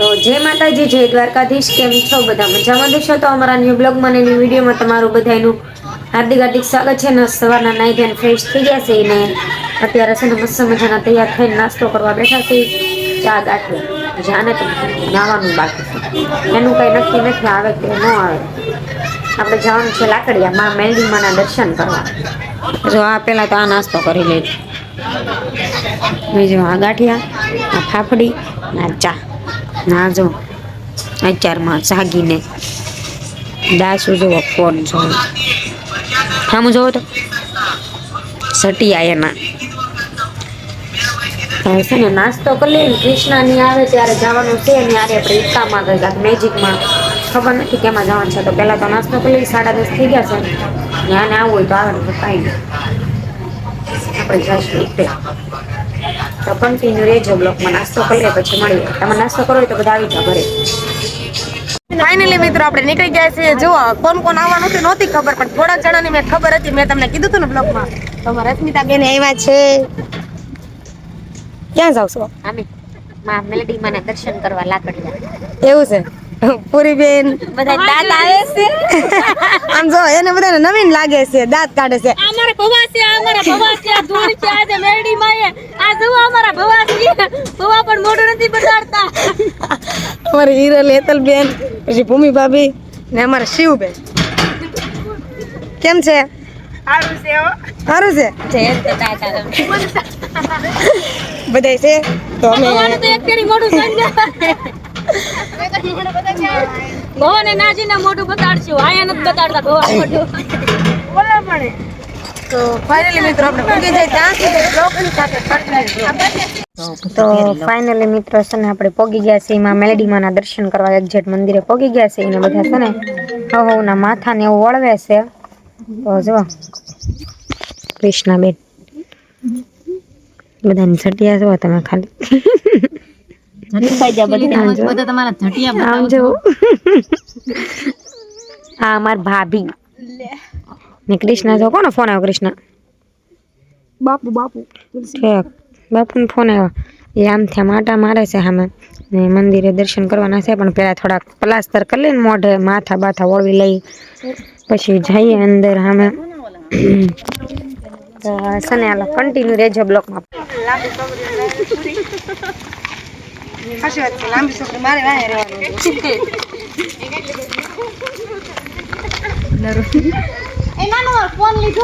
તો જય માતાજી, જય દ્વારકાધીશ. કેમ છો બધા? મજામાં દેશો? તો અમારા ન્યૂ બ્લોગમાં અને વિડીયોમાં તમારું બધાનું હાર્દિક હાર્દિક સ્વાગત છે. ને સવારના નાઈ ધ્યાન ફ્રેશ થઈ ગયા છે ને અત્યારે છે ને મસ્ત મજાના તૈયાર થઈને નાસ્તો કરવા બેઠા છે. ચા ગાંઠિયા જાને તો નાવાનું બાકી છે. એનું કંઈ નક્કી નથી, આવે કે ન આવે. આપણે જવાનું છે લાકડિયા માં, મેલડીમાના દર્શન કરવા. જો આ પહેલાં તો આ નાસ્તો કરી લેજો બીજું આ ગાંઠિયા, આ ફાફડી ના ચા. ના જો. અચારમાં જાગીને. દાસુ જોવો, ફોન જોવો. સામું જોવો તો. સટિયા એના. છે ને નાસ્તો કરી લઈએ કૃષ્ણાની આવે ત્યારે જવાનું છે ને યારે આપણે ઇક્કામાં ગઈ કાંક મેજિકમાં ખબર નથી કેમાં જવાનું છે. તો પહેલાં તો નાસ્તો કરી લઈએ, સાડા દસ થઈ ગયા છે. આને આવવું હોય તો આવે ને તો કાંઈ આપણે જઈશું તો કન્ટિન્યુ રહેજો બ્લોકમાં નાસ્તો કરી લે પછી મળીએ. તમે નાસ્તો કરો તો બધા આવી જાઓ ઘરે. ફાઇનલી મિત્રો આપણે નીકળી ગયા છીએ. જો કોણ કોણ આવવાનું છે નહોતી ખબર પણ થોડાક જણાની મેં ખબર હતી. મેં તમને કીધું હતું ને બ્લોગમાં તો રશ્મિતા બેન આવ્યા છે. ક્યાં જાવ છો? આમે માં મેલડી માના દર્શન કરવા લાકડિયા એવું છે? પૂરી બેન બધા દાંત આવે છે? આમ જો એને બધાને નવીન લાગે છે દાંત કાઢે છે. અમારા ભવા છે અમારા ભવા છે ધૂળ છે આજે મેરડી માએ આ જો અમારા ભવા છે ભવા પણ મોઢું નથી બતાડતા અમારી હિરલ હેતલ બેન પછી ભૂમિ ભાભી ને અમારા શિવ બેન કેમ છે? સારું છે બધાય છે? તો અમે ભવાનું તો એક ફેરી મોઢું સંજે ભવાને નાજીને મોઢું બતાડશું. આયા નથી બતાડતા ભવા મોઢું. તો ફાઇનલી મિત્રો આપણે પૂગી જાય ત્યાં સુધી બ્લોગની સાથે કન્ટિન્યુ તો ફાઇનલી મિત્રો છે ને આપણે પોગી ગયા છીએ માં મેલડીમાના દર્શન કરવા એક્ઝેક્ટ મંદિરે પોગી ગયા છે ને બધા છે ને હવના માથા ને એવું વળવે છે. તો જો કૃષ્ણાબેન. બધાની છટિયા જો તમે ખાલી. આમ જો. આમ જો આ અમાર ભાભી ને કૃષ્ણ જો કોનો ફોન આવ્યો કૃષ્ણ બાપુ બાપુ ઠીક બાપુનો ફોન આવ્યો એ આમથી આમ આટા મારે છે સામે ને મંદિરે દર્શન કરવાના છે પણ પહેલાં થોડાક પ્લાસ્ટર કરી લઈને મોઢે માથા બાથા વળવી લઈ પછી જઈએ અંદર સામે તો છે ને હાલો કન્ટિન્યુ રહેજો બ્લોકમાં સાચી વાત છે લાંબી છોકરી મારે વાંહે રહેવાનું આમાં નહીં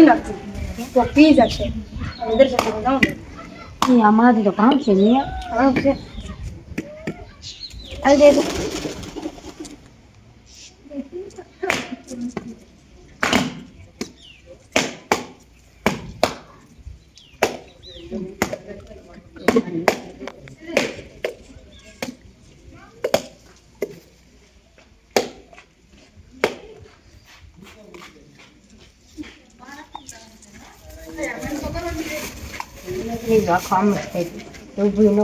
લાગતું તો પી જશે દર્શન કરવા જાઉં ને અમારાથી તો કામ છે ને હા છે આવી જાય તો આખો આમ જ થઈ ગયું ઊભું ન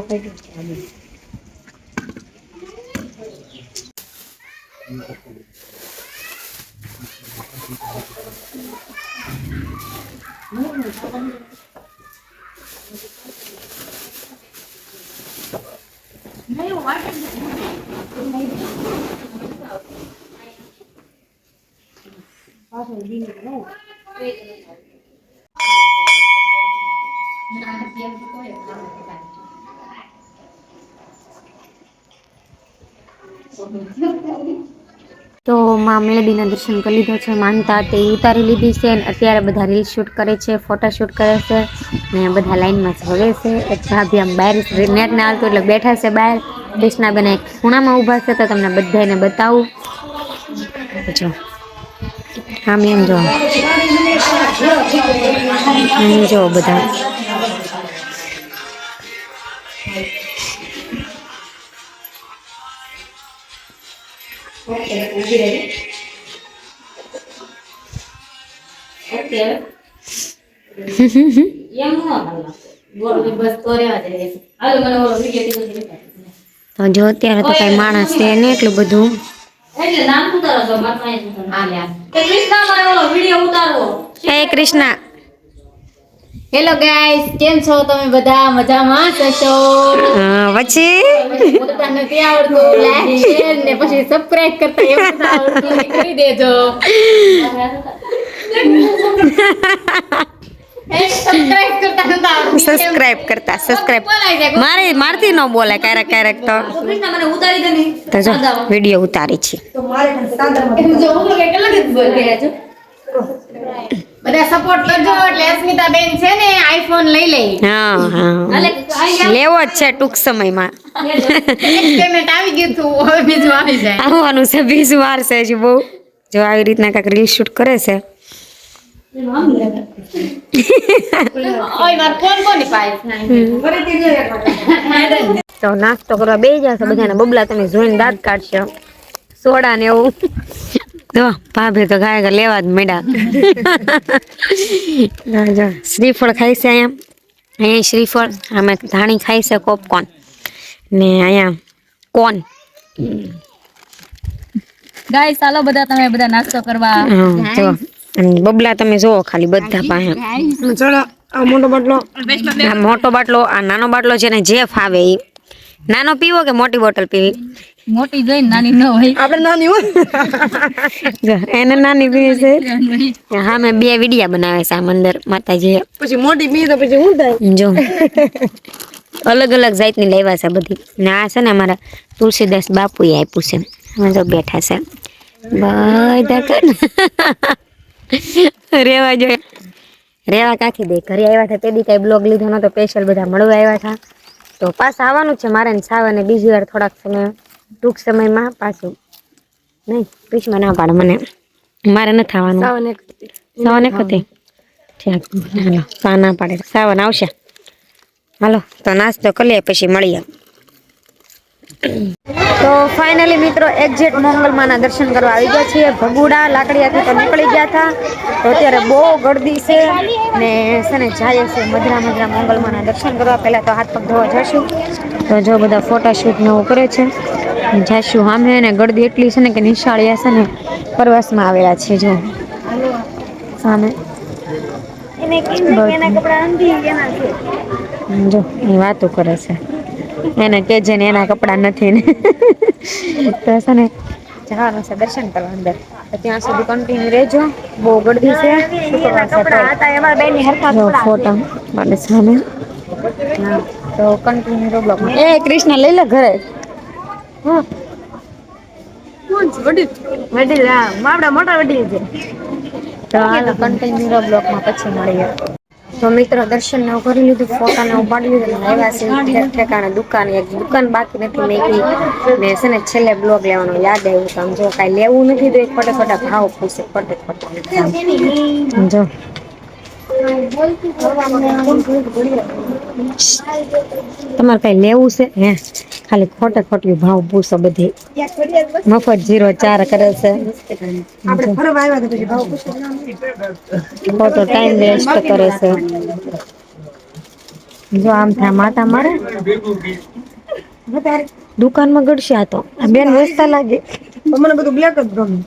થઈ ગયું તો મા મેળવીના દર્શન કરી લીધો છે, માનતા તે ઉતારી લીધી છે અને અત્યારે બધા રીલ શૂટ કરે છે ફોટા શૂટ કરે છે ને બધા લાઈનમાં જોડે છે. એક ભાભી આમ બહાર નેટ ના આવતું એટલે બેઠા છે બહાર. કૃષ્ણાબેન એક ખૂણામાં ઊભા છે તો તમને બધાને બતાવું. જો. આમ એમ જો. જો બધા. તો જો અત્યારે તો કઈ માણસ છે ને એટલું બધું. એટલે નામ ઉતારો તો મારા પાસે હા લે તે કૃષ્ણા મારે વિડિયો ઉતારો. હે કૃષ્ણા હેલો ગાઈસ કેમ છો તમે બધા? મજામાં? છો હા, પછી? નથી આવડતું. લાઈક શેર ને પછી સબસ્ક્રાઇબ કરતા એવું આવડતું. કરી દેજો. સબસ્ક્રાઇબ કરતા સબસ્ક્રાઇબ મારે મારથી ન બોલાય ક્યારેક ક્યારેક તો. કૃષ્ણા મને ઉતારી દે ને તો જો વીડિયો ઉતારી છે. બધા સપોર્ટ કરજો. એટલે અસ્મિતા બેન છે ને આઈફોન લઈ લે. હા હા. લેવો જ છે ટૂંક સમયમાં. પેમેન્ટ આવી ગયું તું હવે બીજું આવી જાય. આવવાનું છે બીજું વાર છે હજી બહુ. જો આવી રીતના કાંઈક રીલ શૂટ કરે છે. ઓય માર ફોન કોની પાસે ફરીથી જો એક વખત. તો નાસ્તો કરવા બે જશે બધાને. બબલા તમે જોઈને દાંત કાઢશો. સોડા ને એવું. જો ભાભી તો ગાય લેવા જ મેડા શ્રીફળ ખાય છે અહીંયા. અહીંયા શ્રીફળ આમે ધાણી ખાય છે પોપકોર્ન ને અહીંયા કોન ગાય ચાલો બધા તમે બધા નાસ્તો કરવા. જો. બબલા તમે જોવો ખાલી બધા પાસે. ચલો મોટો બાટલો. મોટો બાટલો આ નાનો બાટલો છે ને જે ફાવે એ નાનો પીવો કે મોટી બોટલ પીવી? મોટી જોઈ નાની ન હોય. આપણે નાની હોય. એને નાની બી છે હા મેં બે વિડિયા બનાવે છે આ મંદિર માતાજી. પછી મોટી બી તો પછી હું થાય? જો અલગ અલગ જાતની લેવા છે બધી. ને આ છે ને અમારા તુલસીદાસ બાપુએ આપ્યું છે. અમે તો બેઠા છે. બધા કર રેવા જોઈએ. રેવા કાખી દે? ઘરે આવ્યા હતા તે દી કાંઈ બ્લોગ લીધો નતો સ્પેશિયલ બધા મળવા આવ્યા હતા તો પાછા આવવાનું છે મારે ને સાવને બીજી વાર થોડાક સમય. ટૂંક સમયમાં પાછું નહીં પીછમાં ના પાડે મને. મારે નથી થવાનું સાવન એક હાલો સા ના પાડે. સાવન આવશે. હાલો તો નાસ્તો કરીએ પછી મળીએ. તો ફાઇનલી મિત્રો એક્ઝેટ મંગલમાના દર્શન કરવા આવી ગયા છીએ. ભગુડા લાકડીયાથી તો નીકળી ગયા હતા. તો અત્યારે બહુ ગળદી છે ને છે ને જાય છે મધરા મધરા મંગલમાના દર્શન કરવા. પહેલાં તો હાથ પગ ધોવા જશું તો જો બધા ફોટોશૂટ ને એવું કરે છે. જાશું સામે ને ગળદી એટલી છે ને કે નિશાળિયા છે ને પ્રવાસમાં આવેલા છે જો. સામે. જો એ વાતો કરે છે. એને કેજે ને એના કપડાં નથી ને. તો છે ને જવાનું છે દર્શન કરવા અંદર. ત્યાં સુધી કન્ટિન્યુ રહેજો. બહુ ગળદી છે. છે ફોટા માટે સામે. હા તો કન્ટિન્યુ બ્લોગમાં એ કૃષ્ણ લઈ લે ઘરે. વડીલ હા માવડા મોટા વડીલ છે. તો હાલો કન્ટિન્યુ મળીએ તો મિત્રો દર્શન ને કરી લીધું ફોટા ને એવું પાડી લીધું આવ્યા છે ઠેકાણે દુકાન એક દુકાન બાકી નથી મેકી ને છે ને છેલ્લે બ્લોગ લેવાનો યાદ આવ્યું સમજો જો કાંઈ લેવું નથી તો એક ખોટા ભાવ પૂછે આમ જો તમારે કઈ લેવું છે? હે? ખાલી ખોટે ખોટી ભાવ પૂછો બધી. મફત જીરો ચાર કરે છે. આપણે ફરવા આવ્યા તો પછી ભાવ પૂછો. ખોટો ટાઈમ વેસ્ટ કરે છે. જો આમ થાય માતા મારે? દુકાનમાં ગડશે આ તો. આ બેન વેચતા લાગે. મને બધું બ્લેક જ ગમે.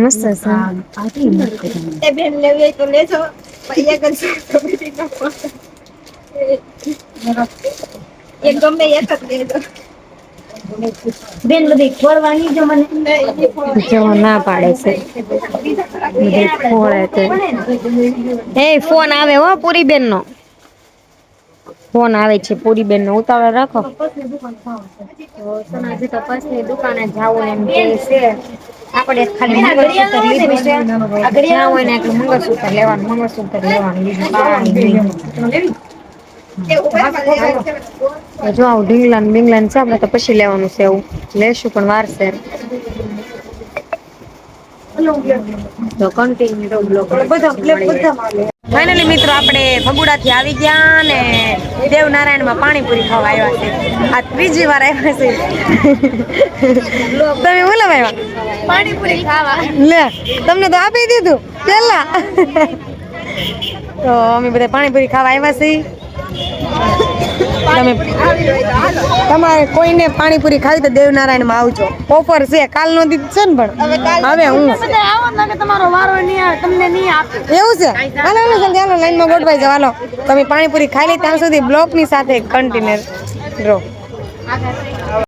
મસ્ત છે. બેન લેવી તો લેજો. પૈયા જ એક ગમે એક જ લેજો બેન બધી ખોરવાની જો મને જો ના પાડે છે. બધી ખોળે છે. એ ફોન આવે હો પૂરી બેન નો ફોન આવે છે પૂરી બેન નો ઉતાવળ રાખો. તો સોનાજી તો પછની દુકાને જાવું એમ કે છે આપણે ખાલી મંગળસૂત્ર લીધું છે. હોય ને મંગળસૂત્ર લેવાનું મંગળસૂત્ર લેવાનું બીજું જો આવું ઢીંગલાન ને છે આપણે તો પછી લેવાનું છે એવું. લેશું પણ વારસે તો કન્ટિન્યુ ફાઇનલી મિત્રો આપણે ફગુડાથી આવી ગયા ને દેવનારાયણમાં પાણીપુરી ખાવા આવ્યા છે. આ ત્રીજી વાર આવ્યા છે. તમે બોલો આવ્યા પાણીપુરી ખાવા. લે તમને તો આપી દીધું પેલા. તો અમે બધા પાણીપુરી ખાવા આવ્યા છીએ. તમે તમારે કોઈને પાણીપુરી ખાવી તો દેવનારાયણમાં આવજો. ઓફર છે કાલનો દી છે ને પણ. હવે હું એવું છે? હાલો હાલો જલ્દી હાલો લાઈનમાં ગોઠવાઈ જાવ હાલો. તમે પાણીપુરી ખાઈ લે ત્યાં સુધી બ્લોકની સાથે કન્ટિન્યુ રહો.